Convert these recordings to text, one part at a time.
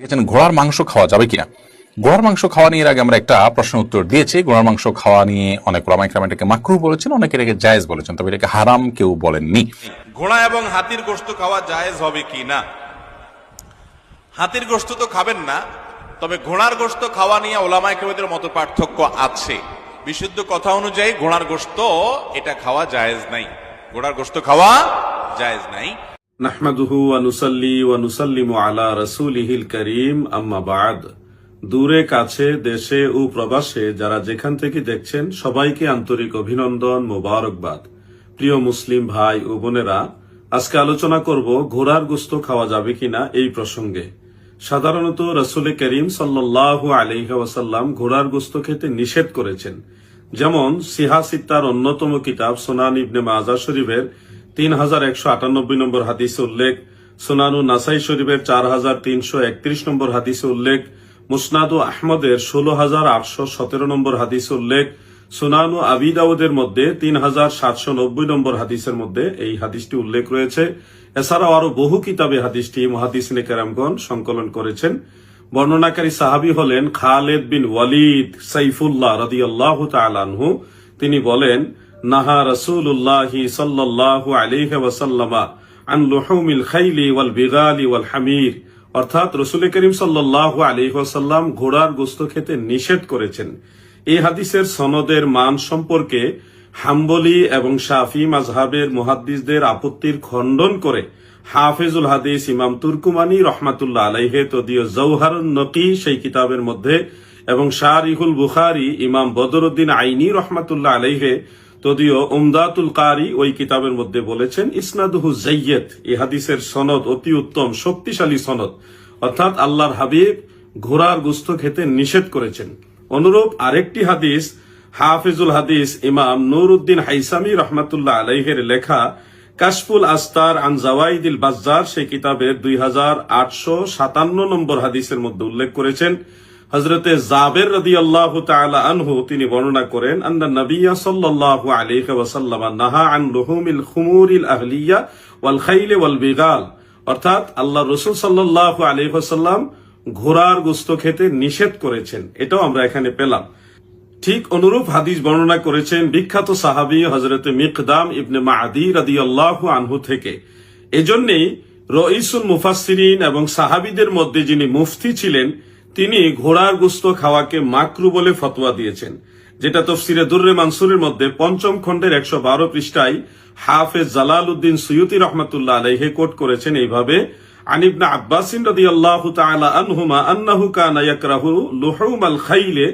লিখেছেন ঘোড়ার মাংস খাওয়া যাবে কিনা? ঘোড়ার মাংস খাওয়া নিয়ে আগে আমরা একটা প্রশ্ন উত্তর দিয়েছি। ঘোড়ার মাংস খাওয়া নিয়ে অনেক ওলামাইকরাম এটাকে মাকরু বলেছেন, অনেকে এটাকে জায়েজ বলেছেন, তবে এটাকে হারাম কেউ বলেননি। ঘোড়া এবং হাতির গোস্ত খাওয়া জায়েজ হবে কি না? হাতির গোস্ত তো খাবেন না, তবে ঘোড়ার গোস্ত খাওয়া নিয়ে ওলামায় কেমদের মতো পার্থক্য আছে। বিশুদ্ধ কথা অনুযায়ী, ঘোড়ার গোস্ত এটা খাওয়া জায়েজ নাই। ঘোড়ার গোস্ত খাওয়া জায়েজ নাই। নাহমাদুহু ওয়া নুসাল্লি ওয়া নুসাল্লিমু আলা রাসূলিহিল করিম। আম্মা দূরে, কাছে, দেশে ও প্রবাসে যারা যেখান থেকে দেখছেন, সবাইকে আন্তরিক অভিনন্দন, মোবারকবাদ। প্রিয় মুসলিম ভাই ও বোনেরা, আজকে আলোচনা করব, ঘোড়ার গোস্ত খাওয়া যাবে কিনা এই প্রসঙ্গে। সাধারণত রসুল করিম সাল্লাহ আলহি ওয়াসাল্লাম ঘোড়ার গোস্ত খেতে নিষেধ করেছেন। যেমন সিহা সিত্তার অন্যতম কিতাব সোনান ইবনে মাজা শরীফের তিন হাজার একশো আটানব্বই নম্বর হাদিসে উল্লেখ। সোনানু নাসাই শরীফের চার হাজার তিনশো একত্রিশ নম্বর হাদিসে উল্লেখ। মুসনাদু আহমদের ষোলো হাজার আটশো সতেরো নম্বর হাদিসে উল্লেখ। সোনানু আবি দাউদের মধ্যে তিন হাজার সাতশো নব্বই নম্বর হাদিসের মধ্যে এই হাদিসটি উল্লেখ রয়েছে। এছাড়াও আরও বহু কিতাবে হাদিসটি মহাদিস কেরামগণ সংকলন করেছেন। বর্ণনাকারী সাহাবি হলেন খালেদ বিন ওয়ালিদ সাইফুল্লাহ রাদি আল্লাহ তালানহু তিনি বলেন নাহা রসুল্লাহি সাল্লাহ আলিহ ওয়াসাল্লামা আন লুহুমিল খাইলি ওয়াল অর্থাৎ রসুল করিম সাল্লাহ আলিহ ওয়াসাল্লাম ঘোড়ার গোস্ত খেতে নিষেধ করেছেন। এই হাদিসের সনদের মান সম্পর্কে হাম্বলি এবং শাফি মাজহাবের মুহাদ্দিসদের আপত্তির খণ্ডন করে হাফেজুল হাদিস ইমাম তুর্কুমানি রহমাতুল্লাহ আলাইহে তদীয় জৌহার নকি সেই কিতাবের মধ্যে এবং শারিহুল বুখারি ইমাম বদরুদ্দিন আইনি রহমাতুল্লাহ আলাইহে তদীয় উমদাতুল কারি ওই কিতাবের মধ্যে বলেছেন, ইসনাদুহু জৈয়দ এই হাদিসের সনদ অতি উত্তম, শক্তিশালী সনদ। অর্থাৎ আল্লাহর হাবিব ঘোড়ার গুস্ত খেতে নিষেধ করেছেন। অনুরূপ আরেকটি হাদিস, হাফিজুল হাদিস ইমাম নুরউদ্দিন হাইসামি রহমাতুল্লাহ আলাইহের লেখা, কাশফুল আস্তার আন জাওয়াইদিল বাজ্জার সেই কিতাবের দুই হাজার আটশো সাতান্ন নম্বর হাদিসের মধ্যে উল্লেখ করেছেন হজরতে জাবের রদি আল্লাহ আনহু তিনি বর্ণনা করেন, আন্না নবিয়া আলাইহি ওয়াসাল্লাম নাহা আন লুহুমিল খুমুরিল আহলিয়া ওয়াল খাইলে ওয়াল বিগাল। অর্থাৎ আল্লাহ রসুল সাল্লাল্লাহু আলাইহি ওয়াসাল্লাম ঘোড়ার গোস্ত খেতে নিষেধ করেছেন। এটাও আমরা এখানে পেলাম। ঠিক অনুরূপ হাদিস বর্ণনা করেছেন বিখ্যাত সাহাবি হজরত মিকদাম ইবনে মাদি রাদি আল্লাহ আনহু থেকে। এজন্যই রইসুল মুফাসসিরিন এবং সাহাবিদের মধ্যে যিনি মুফতি ছিলেন তিনি ঘোড়ার গুস্ত খাওয়াকে মাকরু বলে ফতোয়া দিয়েছেন, যেটা তফসিরে দুর্রে মানসুরের মধ্যে পঞ্চম খণ্ডের একশো বারো পৃষ্ঠায় হাফেজ জালাল উদ্দিন সৈয়দি রহমতুল্লাহ আলাইহে কোট করেছেন এইভাবে আনিবনা আব্বাসিন রদি আল্লাহ তালা আনহুমা আন্নাহু আল খাইলে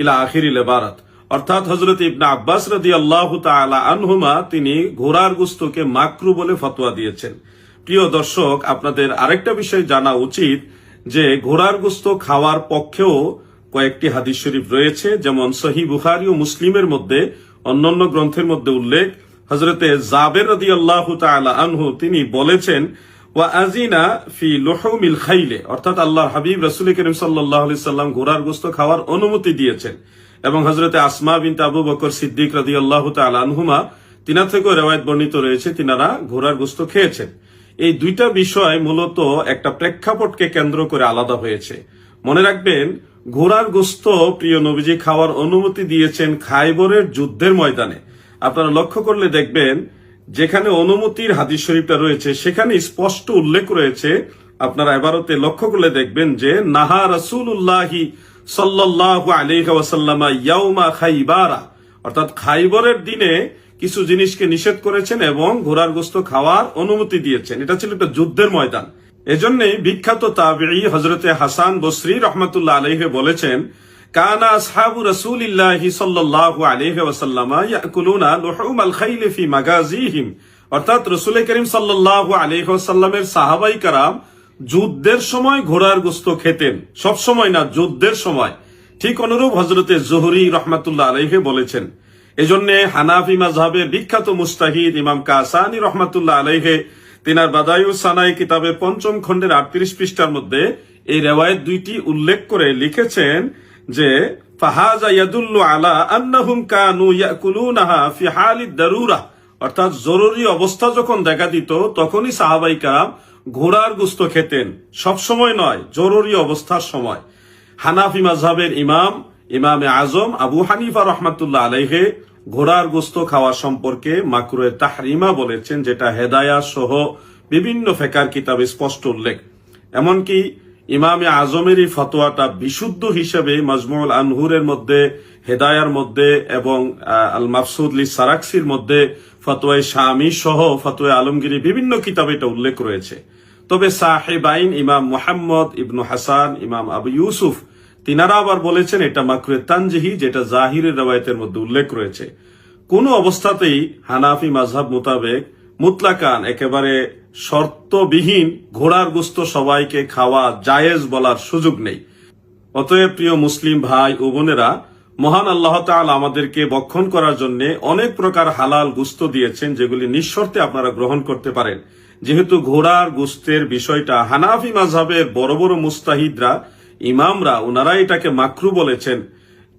ইলা আখিরিল বারাত অর্থাৎ হজরত ইবনা আব্বাস রদি আল্লাহ তালা আনহুমা তিনি ঘোড়ার গুস্তকে মাকরু বলে ফতোয়া দিয়েছেন। প্রিয় দর্শক, আপনাদের আরেকটা বিষয় জানা উচিত যে ঘোড়ার গুস্ত খাওয়ার পক্ষেও কয়েকটি হাদিস শরীফ রয়েছে, যেমন সহি বুখারি ও মুসলিমের মধ্যে অন্যান্য গ্রন্থের মধ্যে উল্লেখ। হজরতে জাবের রদি আল্লাহ আনহু তিনি বলেছেন, ওয়া আজিনা ফি লুহুমিল খাইলে অর্থাৎ আল্লাহ হাবিব রাসূল করিম আলাইহি সাল্লাম ঘোড়ার গোশত খাওয়ার অনুমতি দিয়েছেন। এবং হজরতে আসমা বিন আবু বকর সিদ্দিক রাদিয়াল্লাহু তাআলা আনহুমা তিনা থেকেও রেওয়ায়ত বর্ণিত রয়েছে, তিনারা ঘোড়ার গোস্ত খেয়েছেন। এই দুইটা বিষয় মূলত একটা প্রেক্ষাপটকে কেন্দ্র করে আলাদা হয়েছে। মনে রাখবেন, ঘোড়ার গোস্ত প্রিয় নবীজি খাওয়ার অনুমতি দিয়েছেন খাইবরের যুদ্ধের ময়দানে। আপনারা লক্ষ্য করলে দেখবেন, যেখানে অনুমতির হাদিস শরীফটা রয়েছে, সেখানে স্পষ্ট উল্লেখ রয়েছে। আপনারা এবারতে লক্ষ্য করলে দেখবেন যে, নাহা রসুল্লাহি সাল্লাহ আলিহ ওয়াসাল্লামা ইয়াউমা খাইবারা। অর্থাৎ খাইবরের দিনে কিছু জিনিসকে নিষেধ করেছেন এবং ঘোড়ার গোস্ত খাওয়ার অনুমতি দিয়েছেন। এটা ছিল একটা যুদ্ধের ময়দান। এজন্যই বিখ্যাত তাবি হজরতে হাসান বসরি রহমতুল্লাহ আলহে বলেছেন সময় ঘোড়ার গোস্ত খেতেন। সব সময় না, যুদ্ধের সময়। ঠিক অনুরূপ হজরতে জোহরি রহমাতুল্লাহ আলাইহে বলেছেন এজন্য হানাফি মাযহাবের বিখ্যাত মুস্তাহিদ ইমাম কাসানি রহমাতুল্লাহ আলাইহে, তিনার বাদায়ু সানাই কিতাবের পঞ্চম খণ্ডের আটত্রিশ পৃষ্ঠার মধ্যে এই রেওয়ায়ত দুইটি উল্লেখ করে লিখেছেন যে, ফাহাজা ইয়াদুল্লু আলা আন্নাহুম কানু ইয়াকুলুনাহা ফি হালিদ দারুরা। অর্থাৎ জরুরি অবস্থা যখন দেখা দিত, তখনই সাহাবাই কারাম ঘোড়ার গুস্ত খেতেন। সব সময় নয়, জরুরি অবস্থার সময়। হানাফি মাজহাবের ইমাম ইমামে আজম আবু হানিফা রহমাতুল্লাহ আলাইহে ঘোড়ার গোস্ত খাওয়া সম্পর্কে মাকরুয়ে তাহরিমা বলেছেন, যেটা হেদায়া সহ বিভিন্ন ফেকার কিতাবে স্পষ্ট উল্লেখ। এমনকি ইমামে আজমেরই ফতোয়াটা বিশুদ্ধ হিসেবে মাজমুল আনহুরের মধ্যে, হেদায়ার মধ্যে এবং আল মাফসুদলি সারাক্সির মধ্যে ফতোয়ায় শামী সহ ফতোয়া আলমগিরি বিভিন্ন কিতাবে এটা উল্লেখ রয়েছে। তবে সাহেবাইন ইমাম মোহাম্মদ ইবনু হাসান, ইমাম আবু ইউসুফ তিনারা আবার বলেছেন এটা মাকরুয়ে তানজিহি, যেটা জাহিরের রবায়তের মধ্যে উল্লেখ রয়েছে। কোন অবস্থাতেই হানাফি মাঝহাব মোতাবেক মুতলাকান, একেবারে শর্তবিহীন ঘোড়ার গুস্ত সবাইকে খাওয়া জায়েজ বলার সুযোগ নেই। অতএব প্রিয় মুসলিম ভাই ও বোনেরা, মহান আল্লাহ তাআলা আমাদেরকে বক্ষণ করার জন্য অনেক প্রকার হালাল গুস্ত দিয়েছেন, যেগুলি নিঃশর্তে আপনারা গ্রহণ করতে পারেন। যেহেতু ঘোড়ার গুস্তের বিষয়টা হানাফি মাঝহাবের বড় বড় মুস্তাহিদরা ইমামরা ওনারা এটাকে মাকরু বলেছেন।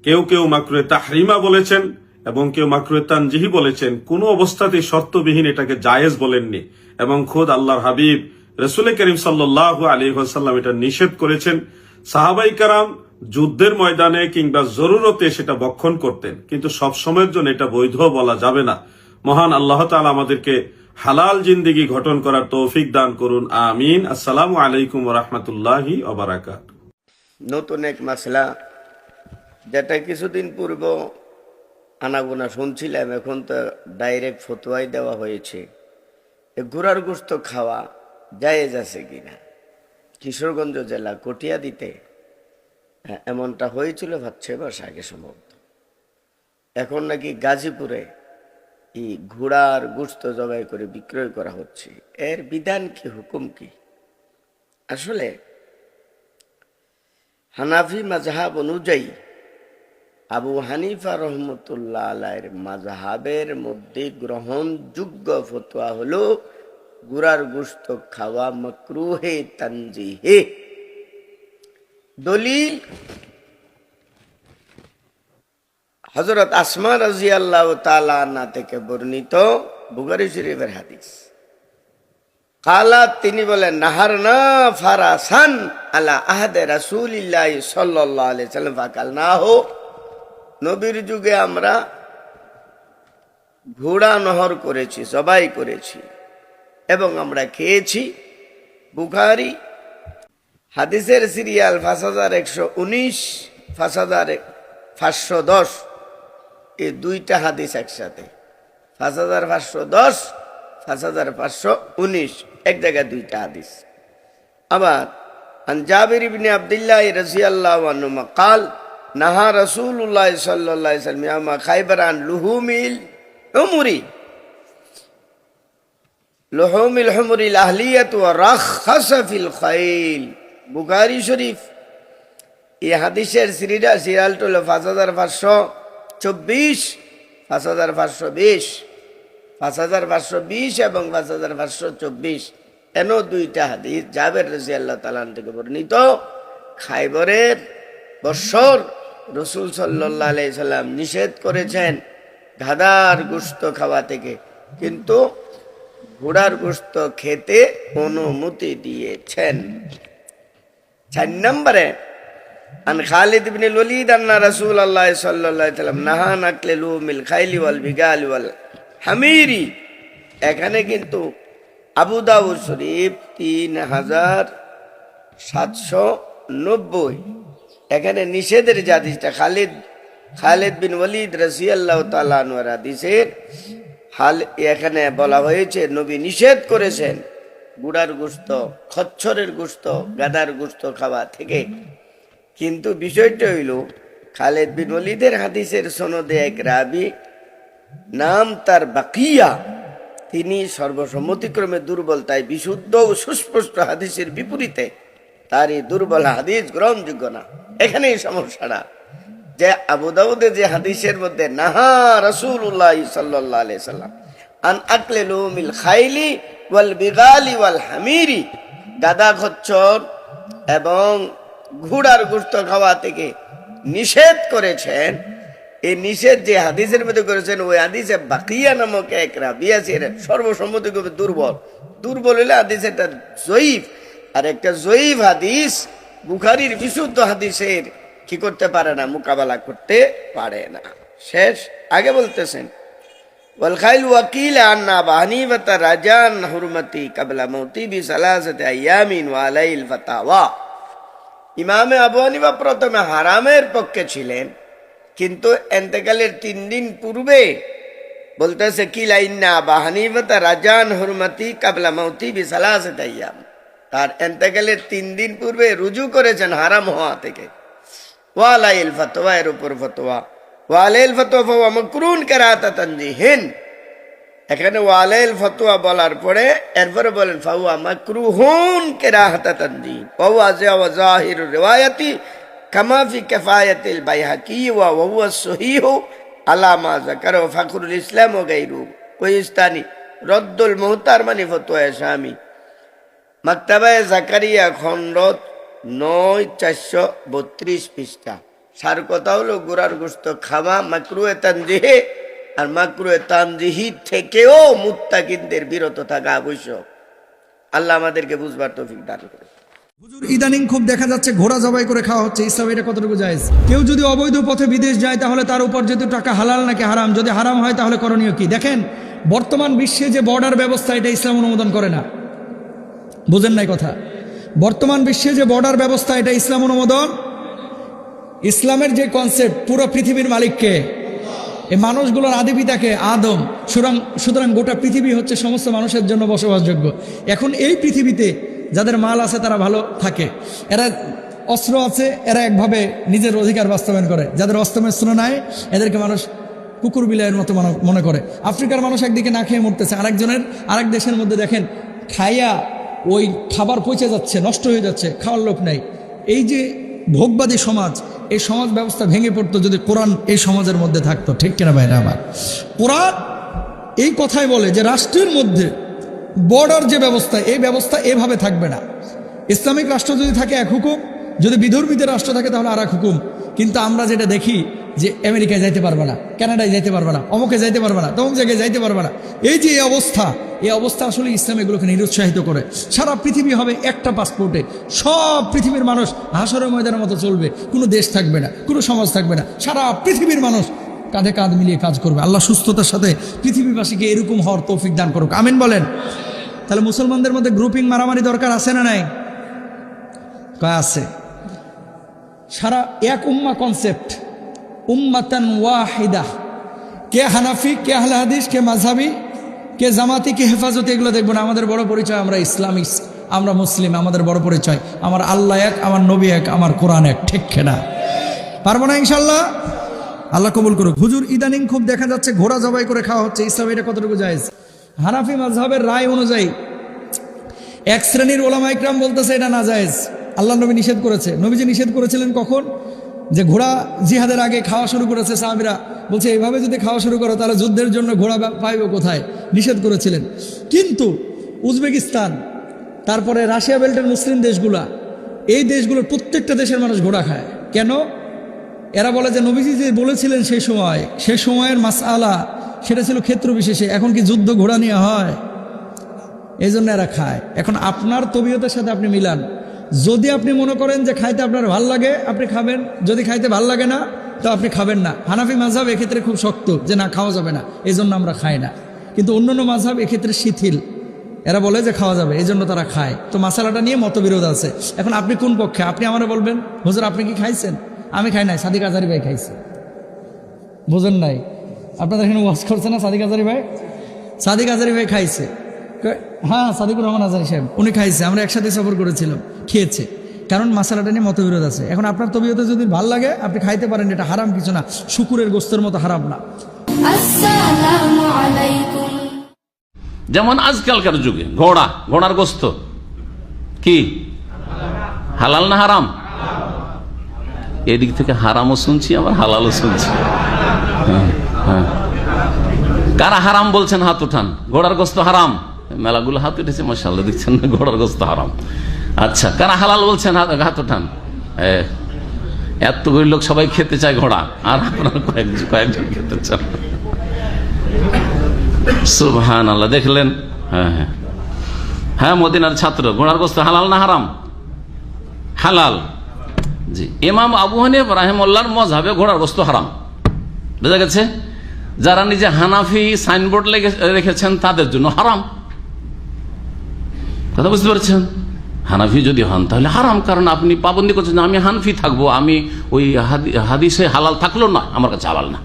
কেউ কেউ মাকরুয়ে তাহরিমা বলেছেন এবং কেউ মাকরুয়ে তানজিহি বলেছেন। কোন অবস্থাতেই শর্তবিহীন এটাকে জায়েজ বলেননি এবং খোদ আল্লাহর হাবিব রসুল করিম সাল্লাহ আলী সাল্লাম এটা নিষেধ করেছেন। সাহাবাই কারাম যুদ্ধের ময়দানে কিংবা জরুরতে সেটা বক্ষণ করতেন। কিন্তু সব সময়ের জন্য এটা বৈধ বলা যাবে না। মহান আল্লাহ তালা আমাদেরকে হালাল জিন্দিগি গঠন করার তৌফিক দান করুন। আমিন। আসসালামু আলাইকুম রহমতুল্লাহি অবরাকাত নতুন এক মাসলা, যেটা কিছুদিন পূর্ব আনাগোনা শুনছিলাম, এখন তো ডাইরেক্ট ফতোয়াই দেওয়া হয়েছে। ঘোড়ার গোস্ত খাওয়া জায়েজ আছে কিনা? কিশোরগঞ্জ জেলা কটিয়া দিতে এমনটা হয়েছিল ভাত ছয় মাস আগে সম্ভবত। এখন নাকি গাজীপুরে এই ঘোড়ার গোস্ত জবাই করে বিক্রয় করা হচ্ছে। এর বিধান কি, হুকুম কি? আসলে হানাফি মাঝহাব অনুযায়ী আবু হানিফা রহমতুল্লাহ আলাইয়ের মাঝহাবের মধ্যে গ্রহণযোগ্য ফতোয়া হলো, গুড়ার গোস্ত খাওয়া মকরুহে তানজিহে। দলিল হজরত আসমা রাজি আল্লাহ তালা থেকে বর্ণিত বুগারি শরীফের হাদিস। কালা, তিনি বলেন নাহার না ফারাসান আলা আহাদে রাসুলিল্লাহ সাল্লাম, ফাকাল না হো। নবীর যুগে আমরা ঘোড়া নহর করেছি সবাই করেছি এবং আমরা খেয়েছি। বুখারি, হাদিসের সিরিয়াল পাঁচ হাজার একশো উনিশ, পাঁচ হাজার পাঁচশো দশ, এই দুইটা হাদিস একসাথে। পাঁচ হাজার পাঁচশো দশ পাঁচ হাজার পাঁচশো উনিশ, এক জায়গায় দুইটা হাদিস। আবার, আন জাবির ইবনে আবদুল্লাহ রাজিয়াল্লাহ আনুমা কাল, নাহা রসুল্লাহ সাল্লাহ সাল্লাম খাইবার আন লুহুমিল হুমুরি। লুহুমিল হুমুরিল আহলিয়াত ওয়া রাখাসাফিল খাইল। বুখারী শরীফ। এই হাদিসের সিরিডা সিরিয়াল টল পাঁচ হাজার পাঁচশো চব্বিশ, পাঁচ হাজার পাঁচশো বিশ। পাঁচ হাজার পাঁচশো বিশ এবং পাঁচ হাজার পাঁচশো চব্বিশ। এন দুইটা হাদিস, জাবের রাজি আল্লাহ তালান থেকে বর্ণিত। খাইবরের বৎসর রসুল সাল্লাহ আলি সাল্লাম নিষেধ করেছেন গাদার গুস্ত খাওয়া থেকে। কিন্তু ঘোড়ার গোস্ত খেতে অনুমতি দিয়েছেন। চার নম্বরে, আন খালিদ ইবনে ললিদ আন্না রাসূলুল্লাহ সাল্লাল্লাহু আলাইহি ওয়াসাল্লাম নাহা নাকলিলু মিল খাইলি বল বিগাল বল হামিরি। এখানে কিন্তু আবু দাউদ শরীফ তিন হাজার সাতশো নব্বই। এখানে নিষেধের জাদিসটা খালিদ খালিদ বিন ওলিদ রসি আল্লাহ তালানোর হাদিসের হাল এখানে বলা হয়েছে, নবী নিষেধ করেছেন গুড়ার গুস্ত খচ্ছরের গুস্ত গাদার গুস্ত খাওয়া থেকে। কিন্তু বিষয়টা হইল, খালেদ বিন ওলিদের হাদিসের সনদে এক রাবি নাম তার বাকিয়া। তিনি সর্বসম্মতিক্রমে দুর্বল, তাই বিশুদ্ধ ও সুস্পষ্ট হাদিসের বিপরীতে তার এই দুর্বল হাদিস গ্রহণযোগ্য না। এখানেই সমস্যাটা। যে আবু দাউদে যে হাদিসের মধ্যে, নাহা আলাইহি সাল্লাম, আন আকলে লুমিল খাইলি ওয়াল বিগালি ওয়াল হামিরি। গাদা খচ্চর এবং ঘোড়ার গোস্ত খাওয়া থেকে নিষেধ করেছেন এই নিষেধ যে হাদিসের মধ্যে করেছেন ওই হাদিসে বাকিয়া নামক এক রাবি আছে সর্বসম্মতিক্রমে দুর্বল দুর্বল হলে হাদিস এটা জয়ীফ আর একটা জয়ীফ হাদিস বুখারির বিশুদ্ধ হাদিসের কি করতে পারে না মোকাবেলা করতে পারে না শেষ আগে বলতেছেন والخيل وكيل عن أبا حنيفة رجان حرمتي قبل موتي بثلاثة أيام وعليه الفتاوى ইমামে আবু হানিফা প্রথমে হারামের পক্ষে ছিলেন কিন্তু এন্তেকালের তিন দিন পূর্বে বলতেছে, কি লাইন্না আবা হানিফা রাজান হুরমতি কাবলা মৌতি বিসালাসে তাইয়াম তার এন্তেকালের তিন দিন পূর্বে রুজু করেছেন হারাম হওয়া থেকে। ওয়ালাইল ফতোয়া, এর উপর ফতোয়া। ওয়ালাইল ফতোয়া মাকরুন কেরাতা তানজিহিন এখানে ওয়ালাইল ফতোয়া বলার পরে এরপরে বলেন ফাওয়া মাকরুহুন কেরাহাতা তানজিহিন ওয়া জাওয়া জাহির রিওয়ায়াতি কামা ফি কিফায়াতিল বাইহাকি ওয়া ওয়া সহিহ আলা মা যাকার ফাখরুল ইসলাম ও গায়রু কোইস্তানি রদ্দুল মুহতার মানে ফতোয়া শামি মাক্তাবায় জাকারিয়া খণ্ড নয় চারশো বত্রিশ পৃষ্ঠা সার কথা হলো গোড়ার গোস্ত খাওয়া মাকরুয়ে তানজিহে আর মাকরুয়ে তানজিহি থেকেও মুত্তাকিনদের বিরত থাকা আবশ্যক। আল্লাহ আমাদেরকে বুঝবার তৌফিক দান করে ইদানিং খুব দেখা যাচ্ছে ঘোড়া জবাই করে খাওয়া হচ্ছে। ইসলাম এটা কতটুকু জায়েজ? কেউ যদি অবৈধ পথে বিদেশ যায়, তাহলে তার উপর যেহেতু টাকা হালাল নাকি হারাম, যদি হারাম হয়, তাহলে করণীয় কি? দেখেন, বর্তমান বিশ্বে যে বর্ডার ব্যবস্থা, এটা ইসলাম অনুমোদন করে না। বুঝেন নাই কথা? বর্তমান বিশ্বে যে বর্ডার ব্যবস্থা, এটা ইসলাম অনুমোদন? ইসলামের যে কনসেপ্ট পুরো পৃথিবীর মালিককে, এই মানুষগুলোর আদিপিতাকে আদম। সুতরাং সুতরাং গোটা পৃথিবী হচ্ছে সমস্ত মানুষের জন্য বসবাসযোগ্য। এখন এই পৃথিবীতে যাদের মাল আছে তারা ভালো থাকে। এরা অস্ত্র আছে, এরা একভাবে নিজের অধিকার বাস্তবায়ন করে। যাদের অস্ত্র নাই, এদেরকে মানুষ কুকুর বিলাইয়ের মতো মানো- করে। আফ্রিকার মানুষ একদিকে না খেয়ে মরতেছে, আরেকজনের, আরেক দেশের মধ্যে দেখেন, খাইয়া ওই খাবার পচে যাচ্ছে, নষ্ট হয়ে যাচ্ছে, খাওয়ার লোক নাই। এই যে ভোগবাদী সমাজ, এই সমাজ ব্যবস্থা ভেঙে পড়তো যদি কোরআন এই সমাজের মধ্যে থাকতো। ঠিক কিনা ভাইরা আমার? কোরআন এই কথাই বলে যে রাষ্ট্রের মধ্যে বর্ডার যে ব্যবস্থা, এই ব্যবস্থা এভাবে থাকবে না। ইসলামিক রাষ্ট্র যদি থাকে এক হুকুম, যদি বিধর্মীদের রাষ্ট্র থাকে তাহলে আর এক হুকুম। কিন্তু আমরা যেটা দেখি যে আমেরিকায় যাইতে পারবে না, কানাডায় যাইতে পারবে না, অমুকে যাইতে পারবে না, তমুক জায়গায় যাইতে পারবে না। এই যে এই অবস্থা এই অবস্থা আসলে ইসলাম এগুলোকে নিরুৎসাহিত করে। সারা পৃথিবী হবে একটা পাসপোর্টে। সব পৃথিবীর মানুষ হাসরের ময়দানের মতো চলবে। কোনো দেশ থাকবে না, কোনো সমাজ থাকবে না। সারা পৃথিবীর মানুষ কাঁধে কাঁধ মিলিয়ে কাজ করবে। আল্লাহ সুস্থতার সাথে পৃথিবীবাসীকে এরকম হওয়ার তৌফিক দান করুক। আমিন বলেন। তাহলে মুসলমানদের মধ্যে গ্রুপিং মারামারি দরকার আছে না নাই? কয় আছে? সারা এক উম্মা কনসেপ্ট উম্মাতান ওয়াহিদা। কে হানাফি, কে আহলে হাদিস, কে মাঝহাবি কে জামাতি, কে হেফাজতি, এগুলো দেখব না। আমাদের বড় পরিচয় আমরা ইসলামিক, আমরা মুসলিম, আমাদের বড় পরিচয়। আমার আল্লাহ এক, আমার নবী এক, আমার কোরআন এক, ঠিক না পারব না ইনশাল্লাহ আল্লাহ কবুল করুক। হুজুর, ইদানিং খুব দেখা যাচ্ছে ঘোড়া জবাই করে খাওয়া হচ্ছে। ইসলাম এটা কতটুকু জায়েজ? হানাফি মাঝহাবের রায় অনুযায়ী এক শ্রেণির ওলামা ইকরাম বলতেছে, এটা না জায়েজ। আল্লাহ নবী নিষেধ করেছে। নবীজি নিষেধ করেছিলেন কখন? যে ঘোড়া জিহাদের আগে খাওয়া শুরু করেছে সাহাবিরা। বলছে, এইভাবে যদি খাওয়া শুরু করো, তাহলে যুদ্ধের জন্য ঘোড়া পাইবে কোথায়? নিষেধ করেছিলেন। কিন্তু উজবেকিস্তান, তারপরে রাশিয়া বেল্টের মুসলিম দেশগুলা, এই দেশগুলোর প্রত্যেকটা দেশের মানুষ ঘোড়া খায়। কেন? এরা বলে যে নবীজি যে বলেছিলেন সেই সময় সে সময়ের মাসআলা সেটা ছিল ক্ষেত্র বিশেষে। এখন কি যুদ্ধ ঘোড়া নিয়ে হয়? এই জন্য এরা খায়। এখন আপনার তবিয়তের সাথে আপনি মিলান। যদি আপনি মনে করেন যে খাইতে আপনার ভালো লাগে, আপনি খাবেন। যদি খাইতে ভালো লাগে না, তো আপনি খাবেন না। হানাফি মাঝহাব এক্ষেত্রে খুব শক্ত যে না, খাওয়া যাবে না। এই জন্য আমরা খাই না। কিন্তু অন্যান্য মাঝহাব এক্ষেত্রে শিথিল। এরা বলে যে খাওয়া যাবে এই জন্য তারা খায়। তো মশালাটা নিয়ে মতবিরোধ আছে। এখন আপনি কোন পক্ষে? আপনি আমার বলবেন, হুজুর, আপনি কি খাইছেন? আমি খাই নাই সাদিক আজারি ভাই খাইছে। বোঝেন নাই? আপনাদের এখানে ওয়াশ করছে না সাদিক আজারি ভাই? সাদিক আজারি ভাই খাইছে। হ্যাঁ সাদিকুর রহমান আজারি সাহেব উনি খাইছে আমরা একসাথে সফর করেছিলাম খেয়েছে। কারণ মশালাটা নিয়ে মতবিরোধ আছে। এখন আপনার তবিয়তে যদি ভালো লাগে আপনি খাইতে পারেন এটা হারাম কিছু না। শুকুরের গোস্তের মতো হারাম না। আসসালামু আলাইকুম। যেমন আজকালকার যুগে ঘোড়া ঘোড়ার গোস্ত কি? হালাল না হারাম? এদিক থেকে হারামও শুনছি আবার হালালও শুনছি। হ্যাঁ, হ্যাঁ। কারা হারাম বলছেন হাত উঠান? ঘোড়ার গোস্ত হারাম? মেলাগুলো হাত উঠেছে মশাল্লা দিচ্ছেন না ঘোড়ার গোস্ত হারাম। আচ্ছা কারা হালাল বলছেন হাত উঠান? এতগুলি লোক সবাই খেতে চায় ঘোড়া আর আপনারা কয়েকজন কয়েকজন খেতে চান। সুবহান আল্লাহ দেখলেন? হ্যাঁ হ্যাঁ। হ্যাঁ মদিনার ছাত্র ঘোড়ার গোস্ত হালাল না হারাম? হালাল। জি। ইমাম আবু হানিফ রাহেমুল্লাহর মজাবে ঘোড়ার বস্তু হারাম। বুঝা গেছে? যারা নিজে হানাফি সাইনবোর্ড রেখেছেন, তাদের জন্য হারাম। কথা বুঝতে পারছেন? হানাফি যদি হন, তাহলে হারাম, কারণ আপনি পাবন্দি করছেন আমি হানফি থাকব, আমি ওই হাদি- হাদিসে হালাল থাকল না, আমার কাছে হালাল না।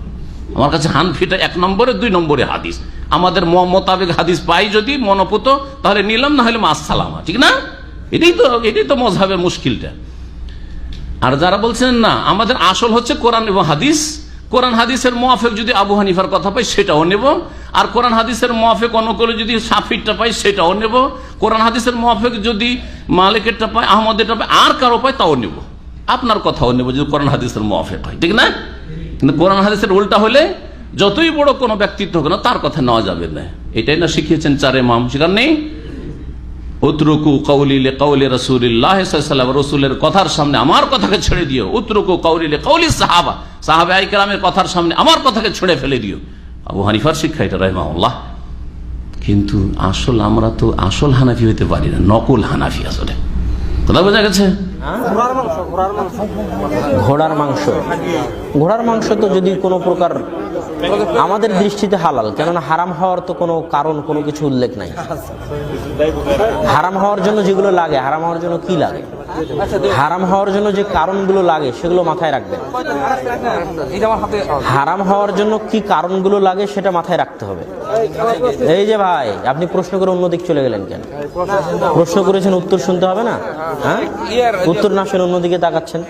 আমার কাছে হানফিটা এক নম্বরে, দুই নম্বরে হাদিস। আমাদের মোতাবেক হাদিস পাই যদি মনোপুত, তাহলে নিলাম, না হলে মাস সালামা ঠিক না? এটাই তো এটাই তো মজাবের মুশকিলটা। আর যারা বলছেন না, আমাদের আসল হচ্ছে কোরআন এবং হাদিস। কোরআন, হাদিসের মোয়াফেক যদি আবু হানিফার কথা পাই সেটাও নেব। আর কোরআন, হাদিসের মোয়াফেক অনুকূলে যদি সাফিরটা পাই সেটাও নেব। কোরআন, হাদিসের মোয়াফেক যদি মালিকেরটা পাই আহমদেরটা পাই আর কারও পাই তাও নেব। আপনার কথাও নেব যদি কোরআন, হাদিসের মোয়াফেক হয়। ঠিক না? কিন্তু কোরআন, হাদিসের উল্টা হলে যতই বড় কোনো ব্যক্তিত্ব হোক না, তার কথা নেওয়া যাবে না। এটাই না শিখিয়েছেন চারে মাম শিকার নেই। উতরুকু কৌলিলে কৌলি রসুল্লাহ রসুলের কথার সামনে আমার কথাকে ছেড়ে দিও। উতরুকু কৌলিলে কৌলি সাহাবা সাহাবে আইকালামের কথার সামনে আমার কথাকে ছেড়ে ফেলে দিও। আবু হানিফার শিক্ষা এটা রহমাউল্লাহ কিন্তু আসল, আমরা তো আসল হানাফি হইতে পারি না, নকল হানাফি আসলে। কথা বোঝা গেছে? ঘোড়ার মাংস ঘোড়ার মাংস। তো যদি কোনো প্রকার আমাদের দৃষ্টিতে হালাল, কেননা হারাম হওয়ার তো কোনো কারণ, কোনো কিছু উল্লেখ নাই। হারাম হওয়ার জন্য যেগুলো লাগে, হারাম হওয়ার জন্য কি লাগে? হারাম হওয়ার জন্য যে কারণগুলো লাগে সেগুলো মাথায় রাখবেন। হারাম হওয়ার জন্য কি কারণগুলো লাগে সেটা মাথায় রাখতে হবে। এই যে ভাই আপনি প্রশ্ন করে অন্যদিক চলে গেলেন কেন? প্রশ্ন করেছেন উত্তর শুনতে হবে না? হ্যাঁ। উত্তর না শুনে অন্যদিকে তাকাচ্ছেন।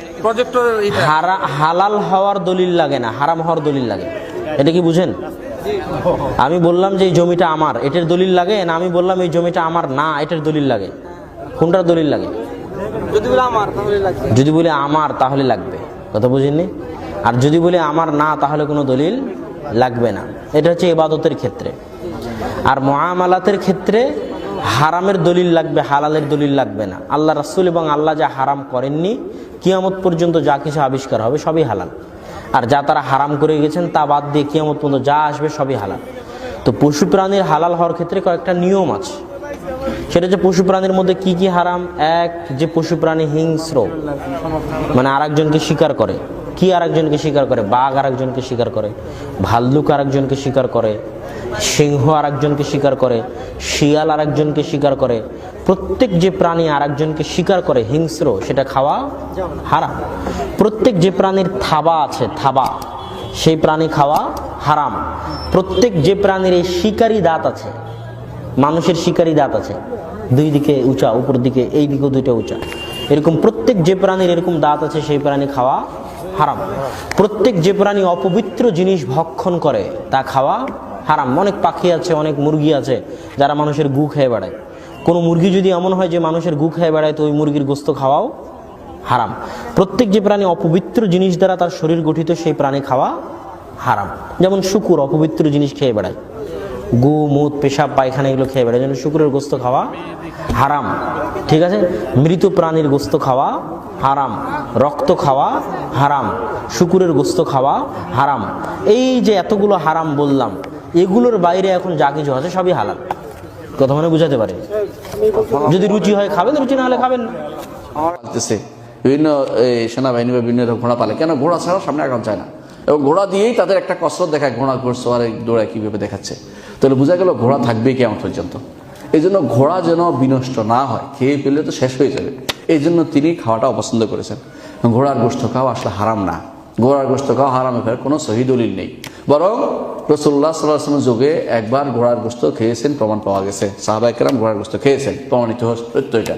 হালাল হওয়ার দলিল লাগে না হারাম হওয়ার দলিল লাগে। এটা কি বুঝেন? আমি বললাম যে এই জমিটা আমার এটার দলিল লাগে না? আমি বললাম এই জমিটা আমার না এটার দলিল লাগে। কোনটার দলিল লাগে? যদি বলি আমার, তাহলে লাগবে। কথা বুঝিনি আর যদি বলি আমার না, তাহলে কোনো দলিল লাগবে না। এটা হচ্ছে ইবাদতের ক্ষেত্রে। আর মহামালাতের ক্ষেত্রে হারামের দলিল লাগবে, হালালের দলিল লাগবে না। আল্লাহ রাসুল এবং আল্লাহ যা হারাম করেননি, কিয়ামত পর্যন্ত যা কিছু আবিষ্কার হবে, সবই হালাল। আর যা তারা হারাম করে গেছেন, তা বাদ দিয়ে কিয়ামত পর্যন্ত যা আসবে, সবই হালাল। তো পশু প্রাণীর হালাল হওয়ার ক্ষেত্রে কয়েকটা নিয়ম আছে। সেটা হচ্ছে পশু প্রাণীর মধ্যে কি কি হারাম? এক, যে পশু প্রাণী হিংস্র মানে আরেকজনকে শিকার করে। কি আরেকজনকে শিকার করে? বাঘ আরেকজনকে শিকার করে। ভাল্লুক আরেকজনকে শিকার করে। সিংহ আরেকজনকে শিকার করে। শিয়াল আরেকজনকে শিকার করে। প্রত্যেক যে প্রাণী আরেকজনকে শিকার করে, হিংস্র, সেটা খাওয়া হারাম। প্রত্যেক যে প্রাণীর থাবা আছে, থাবা, সেই প্রাণী খাওয়া হারাম। প্রত্যেক যে প্রাণীর এই শিকারী দাঁত আছে মানুষের শিকারী দাঁত আছে। দুই দিকে উঁচা, উপর দিকে এই দিকেও দুইটা উঁচা। এরকম প্রত্যেক যে প্রাণীর এরকম দাঁত আছে, সেই প্রাণী খাওয়া হারাম। প্রত্যেক যে প্রাণী অপবিত্র জিনিস ভক্ষণ করে, তা খাওয়া হারাম। অনেক পাখি আছে, অনেক মুরগি আছে, যারা মানুষের গু খেয়ে বেড়ায়। কোনো মুরগি যদি এমন হয় যে মানুষের গু খেয়ে বেড়ায়, তো ওই মুরগির গোস্ত খাওয়াও হারাম। প্রত্যেক যে প্রাণী অপবিত্র জিনিস দ্বারা তার শরীর গঠিত, সেই প্রাণী খাওয়া হারাম। যেমন শুকুর, অপবিত্র জিনিস খেয়ে বেড়ায়। গু, মুত, পেশাব, পায়খানা এগুলো খেয়ে বেড়ায়। যেন শুকুরের গোস্ত খাওয়া হারাম, ঠিক আছে? মৃত প্রাণীর গোস্ত খাওয়া হারাম, রক্ত খাওয়া হারাম, শুকুরের গোস্ত খাওয়া হারাম। এই যে এতগুলো হারাম বললাম, এগুলোর বাইরে এখন যা কিছু আছে সবই হালাল। কথা মানে বুঝাতে পারে? যদি রুচি হয় খাবেন রুচি না হলে খাবেন বিভিন্ন সেনাবাহিনী বা বিভিন্ন ঘোড়া পালে। কেন? ঘোড়া ছাড়া সামনে আগাম যায় না। এবং ঘোড়া দিয়েই তাদের একটা কসরত দেখায়, ঘোড়া ঘুরছে আর দৌড়ায় কীভাবে দেখাচ্ছে। তাহলে বোঝা গেল ঘোড়া থাকবেই কেমন পর্যন্ত। এই জন্য ঘোড়া যেন বিনষ্ট না হয়, খেয়ে ফেললে তো শেষ হয়ে যাবে। এই জন্য তিনি খাওয়াটা অপছন্দ করেছেন। ঘোড়ার গোষ্ঠ খাওয়া আসলে হারাম না। ঘোড়ার গোষ্ঠ খাওয়া হারামে ফেরার কোনো সহি দলিল নেই। বরং রসুল্লাহ সাল্লাহামের যুগে একবার ঘোড়ার গোস্ত খেয়েছেন, প্রমাণ পাওয়া গেছে। সাহাবাইকেরাম ঘোড়ার গোস্ত খেয়েছেন, প্রমাণিত সত্য এটা।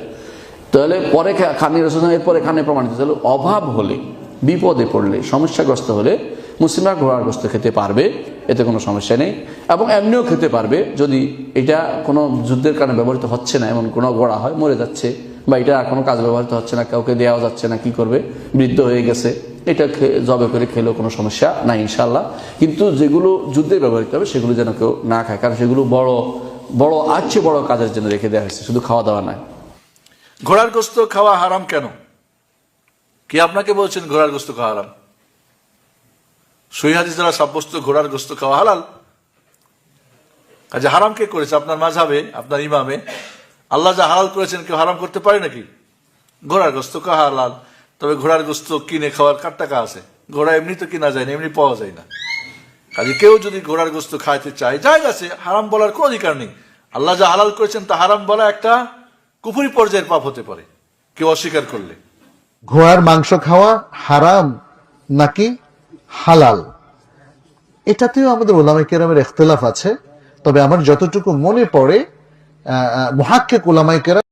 তাহলে পরে খানি রসুন এরপরে খানে প্রমাণিত। তাহলে অভাব হলে, বিপদে পড়লে, সমস্যাগ্রস্ত হলে মুসলিমরা ঘোড়ার গোস্ত খেতে পারবে। এতে কোনো সমস্যা নেই। এবং এমনিও খেতে পারবে, যদি এটা কোনো যুদ্ধের কারণে ব্যবহৃত হচ্ছে না, এমন কোনো ঘোড়া হয়, মরে যাচ্ছে, বা এটা আর কোনো কাজ ব্যবহৃত হচ্ছে না, কাউকে দেওয়া যাচ্ছে না, কি করবে, বৃদ্ধ হয়ে গেছে, এটা জবে করে খেলেও কোনো সমস্যা নাই ইনশাল্লাহ কিন্তু যেগুলো যুদ্ধে ব্যবহৃত হবে, সেগুলো যেন কেউ না খায়, কারণ সেগুলো বড় বড় আছে বড় কাজের জন্য রেখে দেওয়া হয়েছে, শুধু খাওয়া দাওয়া নয়। ঘোড়ার গোস্ত খাওয়া হারাম কেন? কি আপনাকে বলছেন ঘোড়ার গোস্ত খাওয়া হারাম? সহি দ্বারা সাব্যস্ত ঘোড়ার গোস্ত খাওয়া হালাল। কাজে হারাম কে করেছে? আপনার মাঝাবে আপনার ইমামে। আল্লাহ যা হালাল করেছেন, কেউ হারাম করতে পারে নাকি? ঘোড়ার গোস্ত কা হালাল। তবে ঘোড়ার গোস্ত কিনে খাওয়ার কার টাকা আছে? ঘোড়া এমনি তো কিনা যায় না, এমনি পাওয়া যায় না। কাজে কেউ যদি ঘোড়ার গোস্ত খাইতে চায় যাই আছে, হারাম বলার কোনো অধিকার নেই। আল্লাহ যা হালাল করেছেন, তা হারাম বলা একটা কুফুরি পর্যায়ের পাপ হতে পারে। কেউ অস্বীকার করলে। ঘোড়ার মাংস খাওয়া হারাম নাকি? হালাল। এটাতেও আমাদের ওলামাই কেরামের এখতলাফ আছে। তবে আমার যতটুকু মনে পড়ে মহাক্কে ওলামাই কেরাম